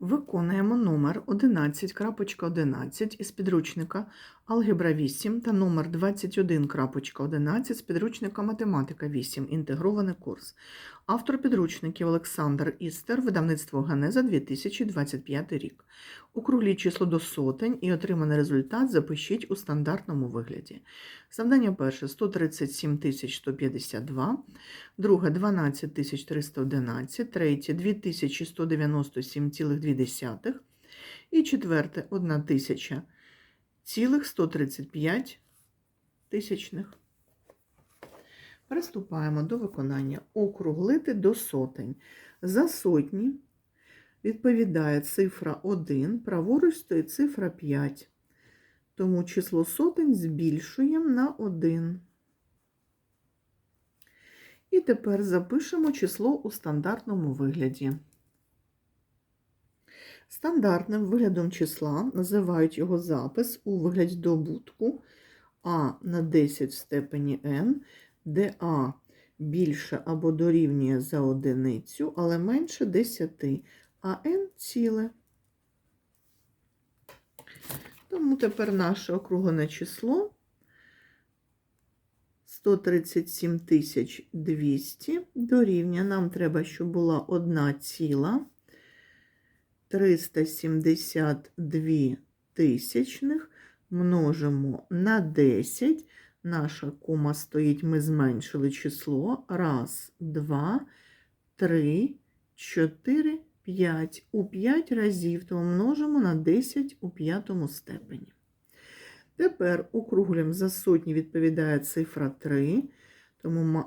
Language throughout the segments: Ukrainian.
Виконуємо номер 11.11 із підручника Алгебра 8 та номер 21.11 з підручника Математика 8. Інтегрований курс. Автор підручників Олександр Істер, видавництво Генеза 2025 рік. Округліть число до сотень і отриманий результат запишіть у стандартному вигляді. Завдання перше 137 152, друге 12 311, третє 2197,2 і четверте 1 тисяча цілих 135 тисячних. Приступаємо до виконання. Округлити до сотень. За сотні відповідає цифра 1, праворуч стоїть цифра 5. Тому число сотень збільшуємо на 1. І тепер запишемо число у стандартному вигляді. Стандартним виглядом числа називають його запис у вигляді добутку а на 10 в степені n, де а більше або дорівнює за одиницю, але менше 10, а n ціле. Тому тепер наше округлене число 137 тисяч 200 дорівнює. Нам треба, щоб була 1 ціла 372 тисячних множимо на 10. Наша кома стоїть, ми зменшили число. Раз, два, три, чотири, п'ять. У 5 разів, тому множимо на 10 у п'ятому степені. Тепер округлюємо за сотні відповідає цифра 3, тому е,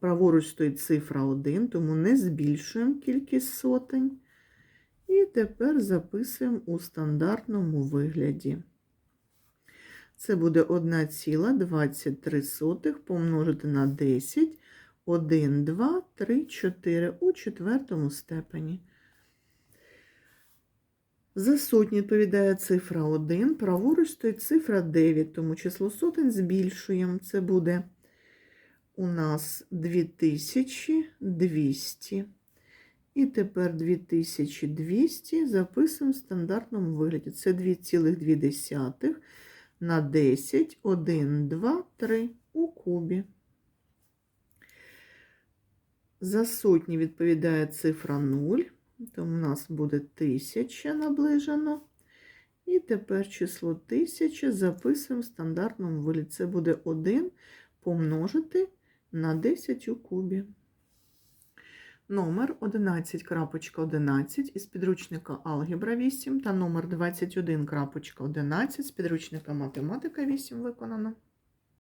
праворуч стоїть цифра 1, тому не збільшуємо кількість сотень. І тепер записуємо у стандартному вигляді. Це буде 1,23 помножити на 10, 1, 2, 3, 4 у четвертому степені. За сотні відповідає цифра 1, праворуч стоїть цифра 9, тому число сотень збільшуємо. Це буде у нас 2200. І тепер 2200 записуємо в стандартному вигляді. Це 2,2 на 10, 1, 2, 3 у кубі. За сотні відповідає цифра 0, тому у нас буде 1000 наближено. І тепер число 1000 записуємо в стандартному вигляді. Це буде 1 помножити на 10 у кубі. Номер 11.11 із підручника Алгебра 8 та номер 21.11 з підручника Математика 8 виконано.